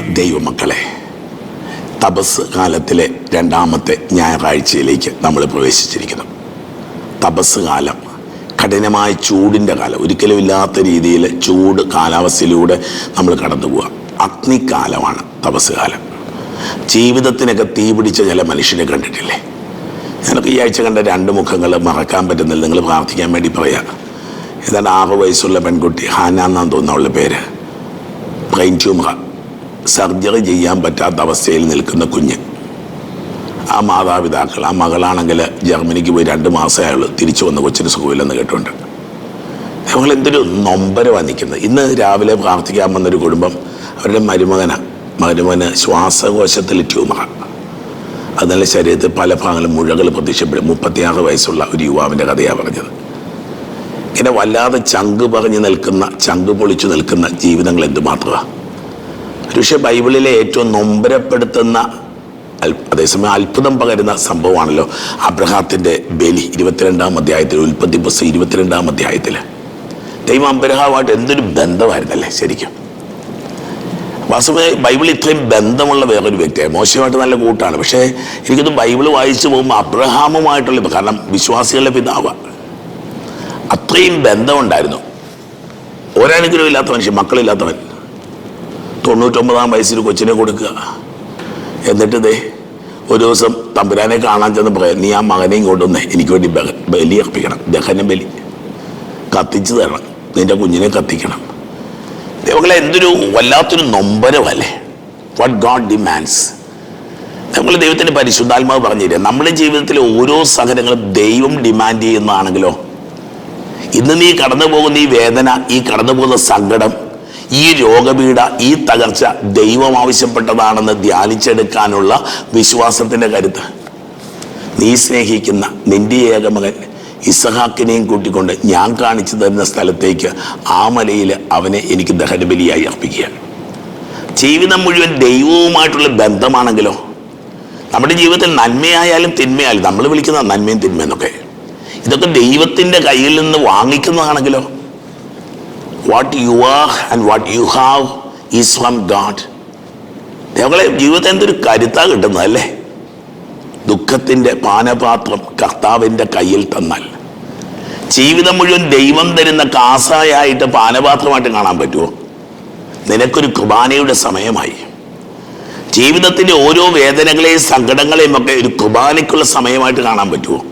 ദൈവമക്കളെ തപസ് കാലത്തിലെ രണ്ടാമത്തെ ഞായറാഴ്ചയിലേക്ക് നമ്മൾ പ്രവേശിച്ചിരിക്കുന്നു. തപസ് കാലം കഠിനമായ ചൂടിന്റെ കാലം. ഒരിക്കലും ഇല്ലാത്ത രീതിയിൽ ചൂട് കാലാവസ്ഥയിലൂടെ നമ്മൾ കടന്നു പോവുക. അഗ്നിക്കാലമാണ് തപസ് കാലം. ജീവിതത്തിനൊക്കെ തീ പിടിച്ച ചില മനുഷ്യരെ കണ്ടിട്ടില്ലേ? ഞാനൊക്കെ ഈ ആഴ്ച കണ്ട രണ്ട് മുഖങ്ങൾ മറക്കാൻ പറ്റുന്നില്ല. നിങ്ങൾ പ്രാർത്ഥിക്കാൻ വേണ്ടി പറയാം. ഏതാണ്ട് ആറ് വയസ്സുള്ള പെൺകുട്ടി ഹാനാന്നാന്ന് തോന്നുന്ന അവളുടെ പേര്. ബ്രെയിൻ ട്യൂമർ സർജറി ചെയ്യാൻ പറ്റാത്ത അവസ്ഥയിൽ നിൽക്കുന്ന കുഞ്ഞ്. ആ മാതാപിതാക്കൾ ആ മകളാണെങ്കിൽ ജർമ്മനിക്ക് പോയി രണ്ട് മാസമേ മാസമായുള്ളൂ തിരിച്ചു വന്ന് കൊച്ചിന് സുഖമില്ലെന്ന് കേട്ടുണ്ട് ഞങ്ങൾ എന്തൊരു നൊമ്പരമാണ് നിൽക്കുന്നത്. ഇന്ന് രാവിലെ പ്രാർത്ഥിക്കാൻ വന്നൊരു കുടുംബം അവരുടെ മരുമകന. മരുമകന് ശ്വാസകോശത്തിൽ ട്യൂമറാണ് അതിനുള്ള ശരീരത്തിൽ പല ഭാഗങ്ങളും മുഴകൾ പ്രത്യക്ഷപ്പെടും. മുപ്പത്തിയാറ് വയസ്സുള്ള ഒരു യുവാവിന്റെ കഥയാണ് പറഞ്ഞത്. ഇങ്ങനെ വല്ലാതെ ചങ്ക് പറഞ്ഞു നിൽക്കുന്ന ചങ്ക് പൊളിച്ചു നിൽക്കുന്ന ജീവിതങ്ങൾ എന്തുമാത്രമാണ് പക്ഷേ ബൈബിളിലെ ഏറ്റവും നൊമ്പരപ്പെടുത്തുന്ന അതേസമയം അത്ഭുതം പകരുന്ന സംഭവമാണല്ലോ അബ്രഹാത്തിന്റെ ബലി ഇരുപത്തിരണ്ടാം അധ്യായത്തിൽ ഉൽപ്പത്തി പുസ്തകം ഇരുപത്തിരണ്ടാം അധ്യായത്തിൽ. ദൈവം അബ്രഹാവുമായിട്ട് എന്തൊരു ബന്ധമായിരുന്നല്ലേ ശരിക്കും? വാസ്തവമായി ബൈബിൾ ഇത്രയും ബന്ധമുള്ള വേറൊരു വ്യക്തിയാണ് മോശമായിട്ട് നല്ല കൂട്ടാണ്. പക്ഷേ എനിക്കത് ബൈബിൾ വായിച്ചു പോകുമ്പോൾ അബ്രഹാമുമായിട്ടുള്ള കാരണം വിശ്വാസികളുടെ പിതാവ് അത്രയും ബന്ധമുണ്ടായിരുന്നു. ഒരനുഗ്രഹം ഇല്ലാത്ത മനുഷ്യൻ മക്കളില്ലാത്തവൻ. തൊണ്ണൂറ്റൊമ്പതാം വയസ്സിൽ കൊച്ചിനെ കൊടുക്കുക. എന്നിട്ട് ദേ ഒരു ദിവസം തമ്പുരാനെ കാണാൻ ചെന്ന് പറയാം നീ ആ മകനെയും കൊണ്ടുവന്നേ എനിക്ക് വേണ്ടി ബലി അർപ്പിക്കണം ദഹന ബലി. കത്തിച്ചു തരണം നിന്റെ കുഞ്ഞിനെ കത്തിക്കണം. ദൈവങ്ങളെ എന്തൊരു വല്ലാത്തൊരു നൊമ്പരമല്ലേ? വാട്ട് ഗോഡ് ഡിമാൻഡ്സ് നമ്മൾ ദൈവത്തിന്റെ പരിശുദ്ധാത്മാവ് പറഞ്ഞു തരാം നമ്മുടെ ജീവിതത്തിലെ ഓരോ സഹനങ്ങളും ദൈവം ഡിമാൻഡ് ചെയ്യുന്നതാണെങ്കിലോ? ഇന്ന് നീ കടന്നു പോകുന്ന ഈ വേദന ഈ കടന്നു പോകുന്ന സങ്കടം ഈ രോഗപീഠ ഈ തകർച്ച ദൈവം ആവശ്യപ്പെട്ടതാണെന്ന് ധ്യാനിച്ചെടുക്കാനുള്ള വിശ്വാസത്തിന്റെ കരുത്ത്. നീ സ്നേഹിക്കുന്ന നിന്റെ ഏകമകൻ ഇസഹാക്കിനെയും കൂട്ടിക്കൊണ്ട് ഞാൻ കാണിച്ചു തരുന്ന സ്ഥലത്തേക്ക് ആ മലയിൽ അവനെ എനിക്ക് ദഹനബലിയായി അർപ്പിക്കുകയാണ് ജീവിതം മുഴുവൻ ദൈവവുമായിട്ടുള്ള ബന്ധമാണെങ്കിലോ നമ്മുടെ ജീവിതത്തിൽ നന്മയായാലും തിന്മയായാലും നമ്മൾ വിളിക്കുന്ന നന്മയും തിന്മയെന്നൊക്കെ ഇതൊക്കെ ദൈവത്തിന്റെ കയ്യിൽ നിന്ന് വാങ്ങിക്കുന്നതാണെങ്കിലോ what you are and what you have is from God ഞങ്ങളെ ജീവിതത്തിൽ എന്തൊരു കരുത്താ കിട്ടുന്നത് അല്ലേ? ദുഃഖത്തിന്റെ പാനപാത്രം കർത്താവിന്റെ കയ്യിൽ തന്നാൽ. ജീവിതം മുഴുവൻ ദൈവം തരുന്ന കാസായായിട്ട് പാനപാത്രമായിട്ട് കാണാൻ പറ്റുമോ? നിനക്കൊരു കുർബാനയുടെ സമയമായി. ജീവിതത്തിന്റെ ഓരോ വേദനകളെയും സങ്കടങ്ങളെയും ഒക്കെ ഒരു കുർബാനയ്ക്കുള്ള സമയമായിട്ട് കാണാൻ പറ്റുമോ?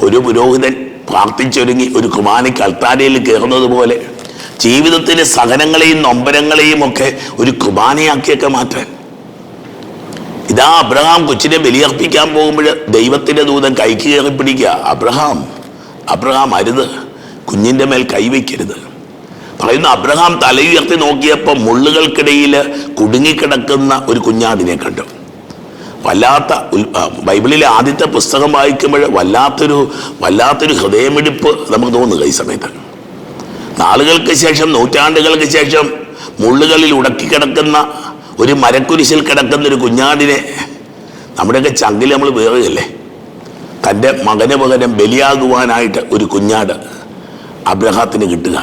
ഒരു പുരോഹിതൻ പ്രാർത്ഥിച്ചൊരുങ്ങി ഒരു കുർബാനയ്ക്ക് അൽത്താരയിൽ കയറുന്നത് പോലെ ജീവിതത്തിലെ സഹനങ്ങളെയും നൊമ്പരങ്ങളെയും ഒക്കെ ഒരു കുർബാനയാക്കിയൊക്കെ മാറ്റാൻ. ഇതാ അബ്രഹാം കൊച്ചിനെ ബലിയർപ്പിക്കാൻ പോകുമ്പോൾ ദൈവത്തിന്റെ ദൂതൻ കൈക്ക് കയറി പിടിക്കുക. അബ്രഹാം അബ്രഹാം അരുത്. കുഞ്ഞിന്റെ മേൽ കൈവയ്ക്കരുത് പറയുന്ന അബ്രഹാം തലയുയർത്തി നോക്കിയപ്പോൾ മുള്ളുകൾക്കിടയിൽ കുടുങ്ങിക്കിടക്കുന്ന ഒരു കുഞ്ഞാടിനെ കണ്ടു. വല്ലാത്ത ബൈബിളിലെ ആദ്യത്തെ പുസ്തകം വായിക്കുമ്പോൾ വല്ലാത്തൊരു വല്ലാത്തൊരു ഹൃദയമിടിപ്പ് നമുക്ക് തോന്നുക ഈ സമയത്ത്. നാളുകൾക്ക് ശേഷം നൂറ്റാണ്ടുകൾക്ക് ശേഷം മുള്ളുകളിൽ ഉടക്കിക്കിടക്കുന്ന ഒരു മരക്കുരിശിൽ കിടക്കുന്ന ഒരു കുഞ്ഞാടിനെ നമ്മുടെയൊക്കെ ചങ്കിൽ നമ്മൾ വേറുകയല്ലേ തന്റെ മകന് പകരം ബലിയാകുവാനായിട്ട് ഒരു കുഞ്ഞാട് അബ്രഹാത്തിന് കിട്ടുക.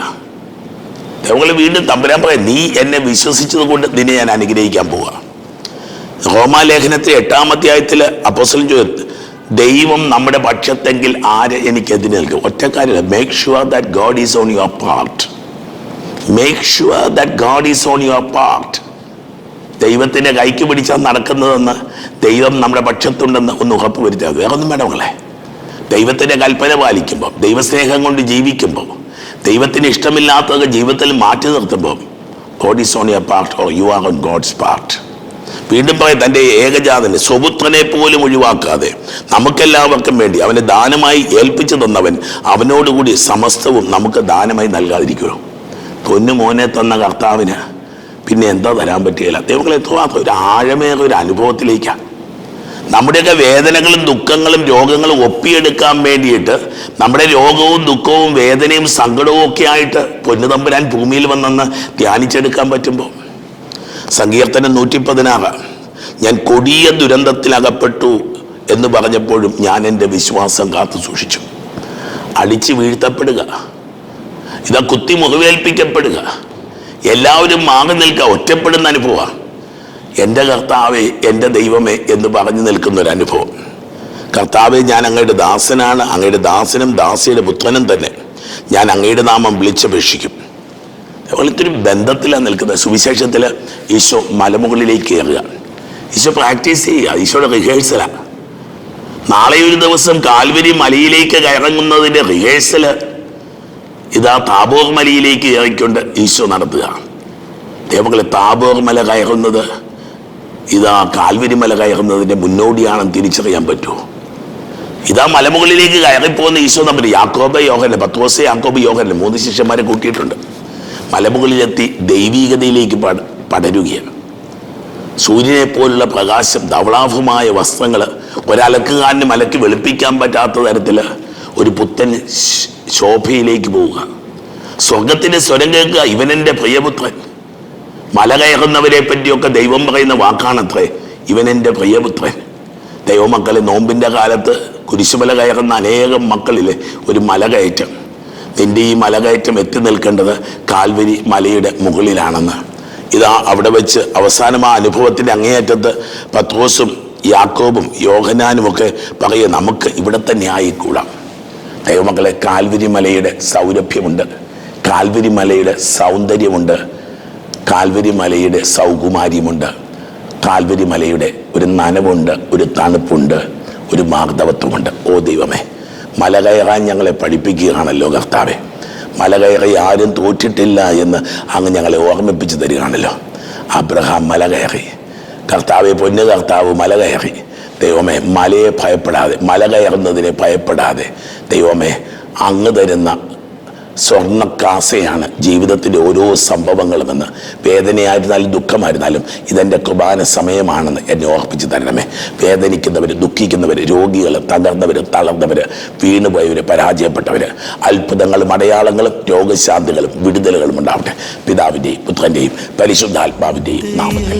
ദൈവങ്ങൾ വീണ്ടും തമ്പുരാൻ പറയാം നീ എന്നെ വിശ്വസിച്ചത് കൊണ്ട് നിന്നെ ഞാൻ അനുഗ്രഹിക്കാൻ പോവുക ഹോമാലേഖനത്തിലെ എട്ടാം അധ്യായത്തിൽ അപ്പോസലും ചോദിച്ചു ദൈവം നമ്മുടെ പക്ഷത്തെങ്കിൽ ആര് എനിക്ക് എതിര് നിൽക്കും? ഒറ്റക്കാരില്ല. Make sure that God is on your part make sure that God is on your part ദൈവത്തിന്റെ കൈക്ക് പിടിച്ചാൽ നടക്കുന്നതെന്ന് ദൈവം നമ്മുടെ പക്ഷത്തുണ്ടെന്ന് ഒന്ന് ഉറപ്പ് വരുത്തുക വേറെ ഒന്നും വേണം മകളെ ദൈവത്തിന്റെ കൽപ്പന പാലിക്കുമ്പോൾ ദൈവസ്നേഹം കൊണ്ട് ജീവിക്കുമ്പോൾ ദൈവത്തിന് ഇഷ്ടമില്ലാത്തതൊക്കെ ജീവിതത്തിൽ മാറ്റി നിർത്തുമ്പോൾ God is on your part or you are on God's part വീണ്ടും പറയും തന്റെ ഏകജാതന് സ്വപുത്രനെ പോലും ഒഴിവാക്കാതെ നമുക്കെല്ലാവർക്കും വേണ്ടി അവനെ ദാനമായി ഏൽപ്പിച്ചു തന്നവൻ അവനോടുകൂടി സമസ്തവും നമുക്ക് ദാനമായി നൽകാതിരിക്കുമോ? പൊന്നു മോനെ തന്ന കർത്താവിന് പിന്നെ എന്താ തരാൻ പറ്റുകയില്ല ദൈവങ്ങളെ എത്രമാത്രം ഒരു ആഴമേറെ ഒരു അനുഭവത്തിലേക്കാണ് നമ്മുടെയൊക്കെ വേദനകളും ദുഃഖങ്ങളും രോഗങ്ങളും ഒപ്പിയെടുക്കാൻ വേണ്ടിയിട്ട് നമ്മുടെ രോഗവും ദുഃഖവും വേദനയും സങ്കടവും ഒക്കെ ആയിട്ട് പൊന്നുതമ്പുരാൻ ഭൂമിയിൽ വന്നെന്ന് ധ്യാനിച്ചെടുക്കാൻ പറ്റുമ്പോൾ സങ്കീർത്തനം നൂറ്റി പതിനാറ് ഞാൻ കൊടിയ ദുരന്തത്തിലകപ്പെട്ടു എന്ന് പറഞ്ഞപ്പോഴും ഞാൻ എന്റെ വിശ്വാസം കാത്തു സൂക്ഷിച്ചു. അടിച്ചു വീഴ്ത്തപ്പെടുക. ഇതാ കുത്തി മുറിവേൽപ്പിക്കപ്പെടുക. എല്ലാവരും മാറി നിൽക്കുക. ഒറ്റപ്പെടുന്ന അനുഭവമാണ് എന്റെ കർത്താവേ എന്റെ ദൈവമേ എന്ന് പറഞ്ഞു നിൽക്കുന്ന ഒരു അനുഭവം. കർത്താവെ ഞാൻ അങ്ങയുടെ ദാസനാണ്. അങ്ങയുടെ ദാസനും ദാസിയുടെ പുത്രനും തന്നെ. ഞാൻ അങ്ങയുടെ നാമം വിളിച്ചപേക്ഷിക്കും. ഇത്തിരി ബന്ധത്തിലാണ് നിൽക്കുന്നത്. സുവിശേഷത്തിൽ ഈശോ മലമുകളിലേക്ക് കയറുക. ഈശോ പ്രാക്ടീസ് ചെയ്യുക. ഈശോയുടെ റിഹേഴ്സലാണ് നാളെ ഒരു ദിവസം കാൽവരി മലയിലേക്ക് കയറങ്ങുന്നതിന്റെ റിഹേഴ്സൽ ഇതാ താബോർ മലയിലേക്ക് കയറിക്കൊണ്ട് ഈശോ നടത്തുക. ദൈവങ്ങളെ താബോർ മല കയറുന്നത് ഇതാ കാൽവരി മല കയറുന്നതിന്റെ മുന്നോടിയാണെന്ന് തിരിച്ചറിയാൻ പറ്റുമോ ഇതാ മലമുകളിലേക്ക് കയറിപ്പോകുന്ന ഈശോ നമ്മൾ യാക്കോബ യോഹനെ പത്തോസ് യാക്കോബ് യോഹനെ മൂന്ന് ശിഷ്യന്മാരെ കൂട്ടിയിട്ടുണ്ട്. മലമുകളിലെത്തി ദൈവീകതയിലേക്ക് പട പടരുകയാണ്. സൂര്യനെ പോലുള്ള പ്രകാശം ധവളാഭമായ വസ്ത്രങ്ങൾ ഒരലക്കുകാരന് മലക്ക് വെളുപ്പിക്കാൻ പറ്റാത്ത തരത്തിൽ ഒരു പുത്തൻ ശോഭയിലേക്ക് പോവുക. സ്വർഗത്തിന്റെ സ്വരം കേൾക്കുക ഇവനെന്റെ പ്രിയപുത്രൻ. മല കയറുന്നവരെ പറ്റിയൊക്കെ ദൈവം പറയുന്ന വാക്കാണത്രേ ഇവനെന്റെ പ്രിയപുത്രൻ. ദൈവമക്കളെ നോമ്പിന്റെ കാലത്ത് കുരിശുമല കയറുന്ന അനേകം മക്കളിൽ ഒരു മലകയറ്റം. നിന്റെ ഈ മലകയറ്റം എത്തി നിൽക്കേണ്ടത് കാൽവരി മലയുടെ മുകളിലാണെന്ന്. ഇതാ അവിടെ വെച്ച് അവസാനം ആ അനുഭവത്തിന്റെ അങ്ങേയറ്റത്ത് പത്രോസും യാക്കോബും യോഹനാനും ഒക്കെ പറയുക നമുക്ക് ഇവിടെ തന്നെ ആയിക്കൂടാം. ദൈവമക്കളെ കാൽവരി മലയുടെ സൗരഭ്യമുണ്ട്. കാൽവരി മലയുടെ സൗന്ദര്യമുണ്ട്. കാൽവരി മലയുടെ സൗകുമാര്യമുണ്ട്. കാൽവരി മലയുടെ ഒരു നനവുണ്ട് ഒരു തണുപ്പുണ്ട് ഒരു മാർദ്ദവത്വമുണ്ട്. ഓ ദൈവമേ മല കയറാൻ ഞങ്ങളെ പഠിപ്പിക്കുകയാണല്ലോ കർത്താവെ മല കയറി ആരും തോറ്റിട്ടില്ല എന്ന് അങ്ങ് ഞങ്ങളെ ഓർമ്മിപ്പിച്ച് തരികയാണല്ലോ. അബ്രഹാം മല കയറി കർത്താവെ പൊന്നു കർത്താവ് മല കയറി ദൈവമേ മലയെ ഭയപ്പെടാതെ മല കയറുന്നതിനെ ഭയപ്പെടാതെ ദൈവമേ അങ്ങ് തരുന്ന സ്വർണക്കാസയാണ് ജീവിതത്തിന്റെ ഓരോ സംഭവങ്ങളുമെന്ന് വേദനയായിരുന്നാലും ദുഃഖമായിരുന്നാലും ഇതെന്റെ കുർബാന സമയമാണെന്ന് എന്നെ ഓർപ്പിച്ച് തരണമേ. വേദനിക്കുന്നവർ ദുഃഖിക്കുന്നവർ രോഗികൾ തകർന്നവർ തളർന്നവർ വീണുപോയവർ പരാജയപ്പെട്ടവർ അത്ഭുതങ്ങളും അടയാളങ്ങളും രോഗശാന്തികളും വിടുതലുകളും ഉണ്ടാവട്ടെ. പിതാവിന്റെയും പുത്രന്റെയും പരിശുദ്ധാത്മാവിന്റെയും നാമത്തിൽ.